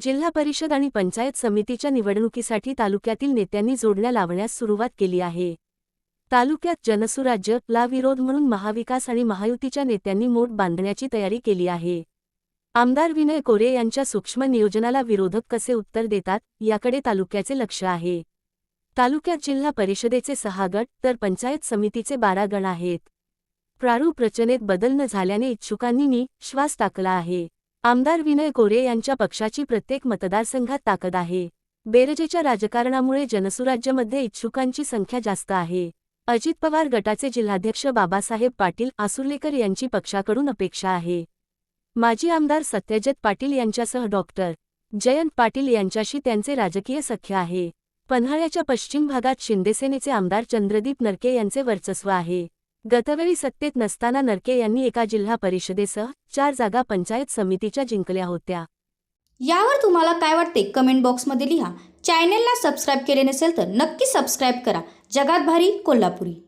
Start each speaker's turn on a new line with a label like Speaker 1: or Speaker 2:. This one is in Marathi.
Speaker 1: जिल्हा परिषद आणि पंचायत समितीच्या निवडणुकीसाठी तालुक्यातील नेत्यांनी जोडण्या लावण्यास सुरुवात केली आहे. तालुक्यात जनसुराज्य ला विरोध म्हणून महाविकास आणि महायुतीच्या नेत्यांनी मोठ बांधण्याची तयारी केली आहे. आमदार विनय कोरे यांच्या सूक्ष्म नियोजनाला विरोधक कसे उत्तर देतात याकडे तालुक्याचे लक्ष आहे. तालुक्यात जिल्हा परिषदेचे सहा गट तर पंचायत समितीचे बारा गण आहेत. प्रारूप रचनेत बदल न झाल्याने इच्छुकांनी श्वास टाकला आहे. आमदार विनय कोरे यांच्या पक्षाची प्रत्येक मतदारसंघात ताकद आहे. बेरजेच्या राजकारणामुळे जनसुराज्यमध्ये इच्छुकांची संख्या जास्त आहे. अजित पवार गटाचे जिल्हाध्यक्ष बाबासाहेब पाटील आसुर्लेकर यांची पक्षाकडून अपेक्षा आहे. माजी आमदार सत्यजित पाटील यांच्यासह डॉक्टर जयंत पाटील यांच्याशी त्यांचे राजकीय सख्य आहे. पन्हाळ्याच्या पश्चिम भागात शिंदेसेनेचे आमदार चंद्रदीप नरके यांचे वर्चस्व आहे. गतवेळी सत्तेत नसताना नरके यांनी एका जिल्हा परिषदेसह चार जागा पंचायत समितीच्या जिंकल्या होत्या.
Speaker 2: यावर तुम्हाला काय वाटते? कमेंट बॉक्समध्ये लिहा. चॅनेलला सबस्क्राईब केले नसेल तर नक्की सबस्क्राईब करा. जगात भारी कोल्हापुरी.